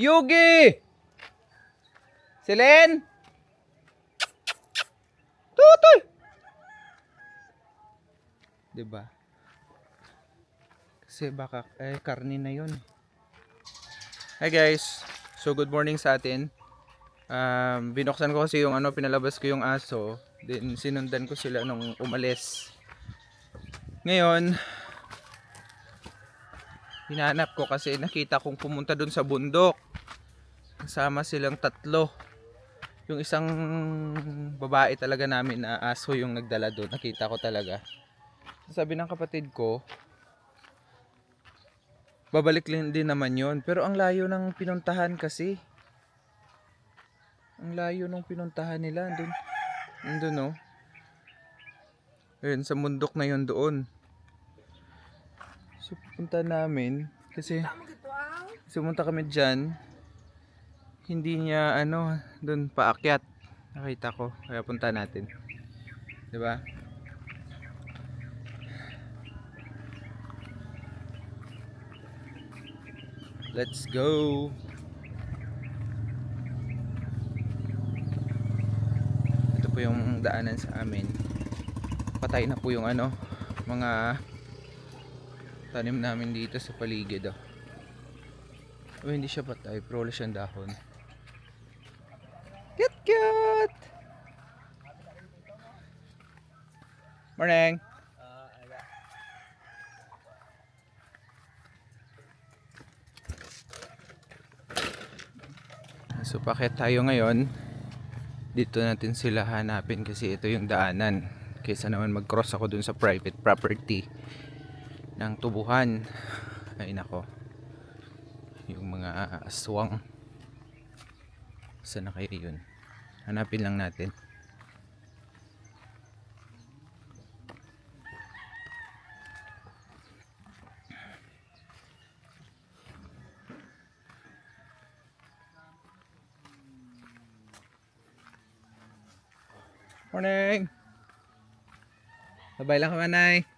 Yugi! Selen! Tutoy! Diba? Kasi baka, eh, karni na yun. Hi guys! So good morning sa atin. Um, binuksan ko kasi yung ano, pinalabas ko yung aso. Then sinundan ko sila nung umalis. Ngayon, hinahanap ko kasi nakita kong pumunta dun sa bundok. Kasama silang tatlo. Yung isang babae talaga namin na aso yung nagdala doon. Nakita ko talaga. Sabi ng kapatid ko, babalik din din naman yon Pero ang layo ng pinuntahan kasi. Ang layo ng pinuntahan nila. Andun, andun no. Ayun, sa mundok na yon doon. So, punta namin. Kasi, sumunta kami dyan. Hindi niya, ano, doon paakyat. Nakita ko. Kaya punta natin. 'Di ba? Let's go. Ito po yung daanan sa amin. Patay na po yung ano, mga tanim namin dito sa paligid oh. Oh, hindi siya patay, pero wala siyang dahon. Morning! So pakit tayo ngayon? Dito natin sila hanapin kasi ito yung daanan. Kaysa naman mag cross ako dun sa private property ng tubuhan. Ay nako. Yung mga aswang. Saan na kayo yun? Hanapin lang natin morning. Sabay lang ka manay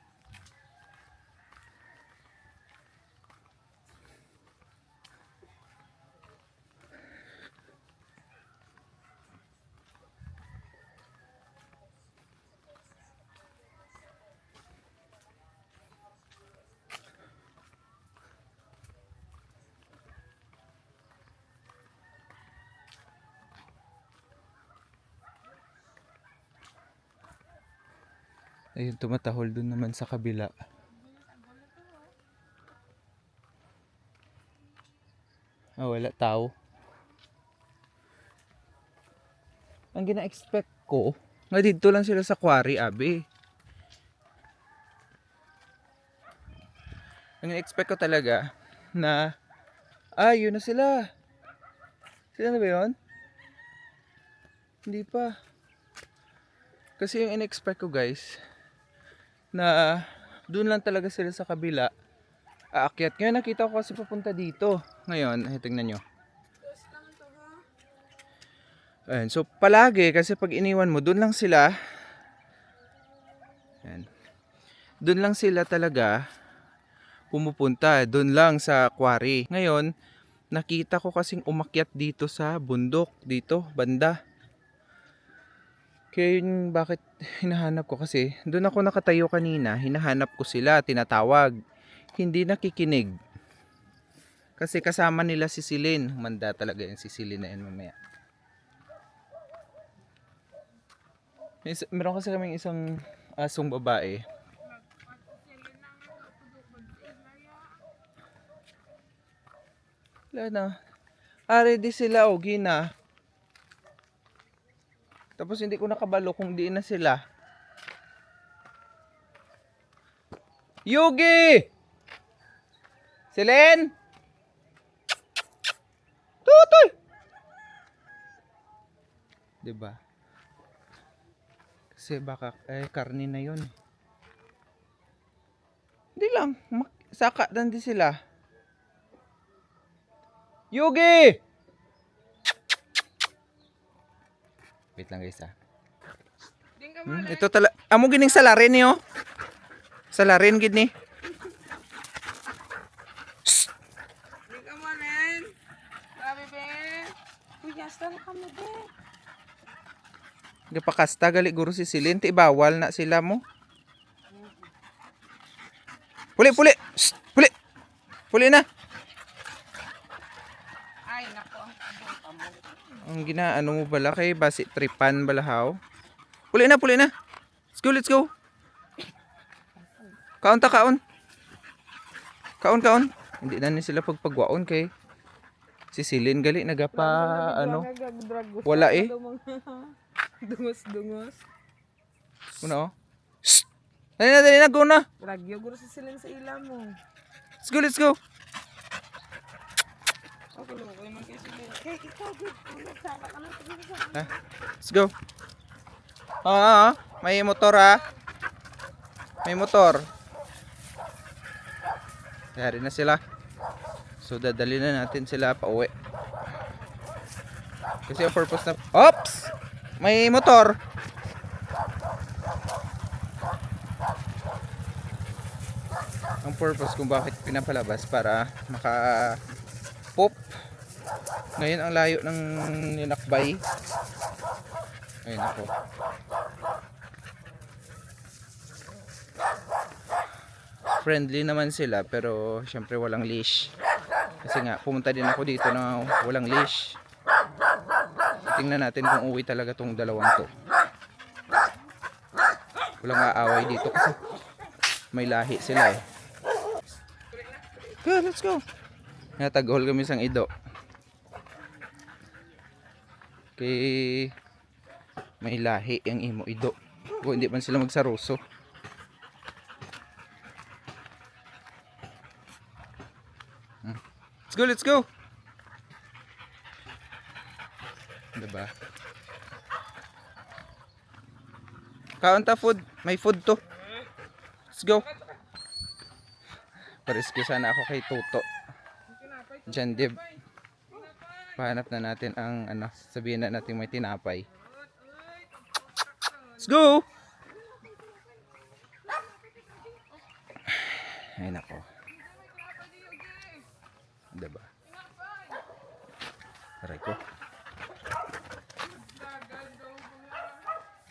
Ayun, tumatahol dun naman sa kabila. Ah, wala tao. Ang gina-expect ko, nga dito lang sila sa quarry, abi. Ang gina-expect ko talaga na, ah, yun na sila. Sila na ba yun? Hindi pa. Kasi yung in-expect ko guys, na doon lang talaga sila sa kabila aakyat. Ngayon nakita ko kasi papunta dito. Ngayon, ay tingnan nyo. Ayan, so palagi kasi pag iniwan mo, doon lang sila Ayan. Doon lang sila talaga pumupunta. Doon lang sa quarry. Ngayon, nakita ko kasing umakyat dito sa bundok. Dito, banda. Kaya yun bakit hinahanap ko kasi doon ako nakatayo kanina, hinahanap ko sila, tinatawag. Hindi nakikinig. Kasi kasama nila si Silin. Manda talaga yung si Silin na yan mamaya. Meron kasi kaming isang asong babae. Wala na. Ah, ready sila o gina. Tapos hindi ko nakabalo kung di na sila. Yugi! Selen! Tutoy! Diba? Kasi baka, eh, karni na yun. Hindi lang. Saka, nandi sila. Yugi! Wait lang guys ah. Hmm, ito tala amo gining salarin niyo. Salarin gid ni. Gapakasta gali guro si Silin, ti bawal na sila mo. Puli, puli! Shh, puli! Puli na! Ay, nako. Ang pamuli. Ang ginaano mo bala kay basi tripan balahaw. Puli na, puli na. Let's go, let's go. Kaon ta kaon. Kaon kaon. Hindi na ni sila pagpagwaon kay si Silin gali nagapa ano. Wala eh. Dungos-dungos. Ano? Shh! Dali na, dali na, go na. Ragyo guro sa silin sa ila mo. Let's go, let's go. Okay, lang ko naman kayo silin. Hey, ikaw, good. Nagsama ka na. Ha? Let's go. Oo, oo. may motor ha. May motor. Yari na sila. So dadali na natin sila pa uwi. Kasi ang purpose na... Oops! May motor. Ang purpose kung bakit pinapalabas para maka. Ngayon ang layo ng ninakbay. Ayun ako. Friendly naman sila pero syempre walang leash. Kasi nga pumunta din ako dito na walang leash. Tingnan natin kung uwi talaga tong dalawang to. Walang aaway dito kasi may lahi sila eh. Good, let's go. Natagol kami sang ido. Kay may lahi ang imo ido. Kung hindi man sila magsaruso. Hmm. Let's go, let's go. Diba? Kaon ta food. May food to. Let's go. Pariski sana ako kay Toto. Diyan, Dib. Pahanap na natin ang ano, sabihin na natin may tinapay. Let's go! Ay nako. Diba? Aray ko.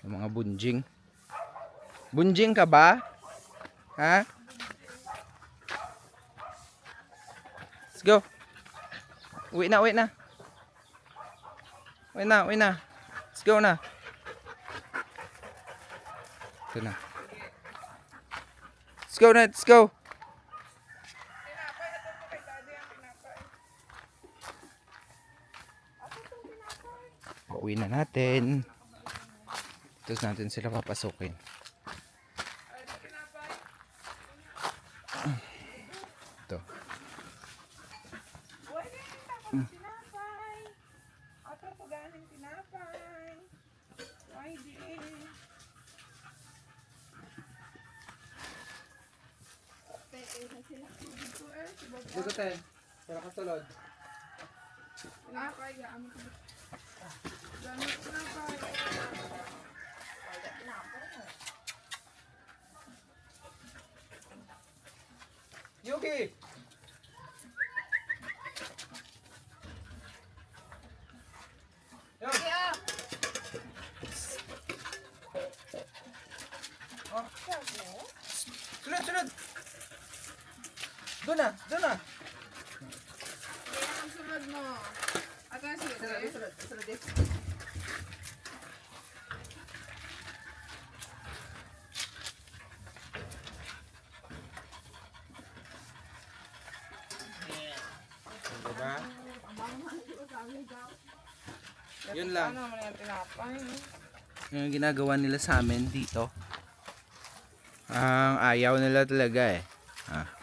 Yung mga bunjing. Bunjing ka ba? Ha? Let's go. Uwi na, uwi na. Uwi na, uwi na. Let's go na. Ito na. Let's go na, let's go. Uwi na natin. Tapos natin sila papasukin. Ito. Tinapay. Ato po galing tinapay. Ay, di. Dito tayo. Para kasulod. Gaano ko tinapay. Yuki! Yuki! Oh. Sunod, sunod! Doon na, doon na! Kaya ang sunod mo. At ang sunod. Sunod eh. Diba? Yun lang. Ano yung tinapay? yung ginagawa nila sa amin dito ang ayaw nila talaga eh ah.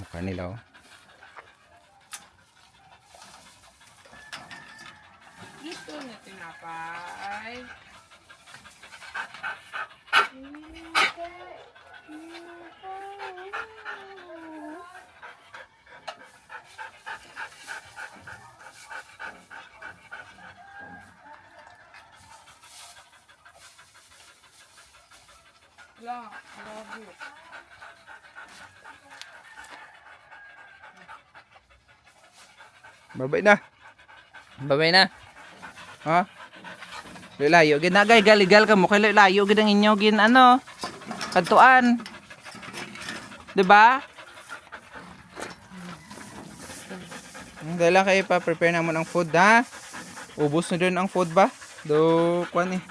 mukha nila oh. Gusto niya tinapay. Wala, love you. Babay na. Babay na. Ha? Layo gid na gay galigal ka mo kay layo gid ang inyo gin ano. Kantuan. 'Di ba? Dala kay pa prepare na mo ng food ha. Ubos na din ang food ba? Do kwan eh.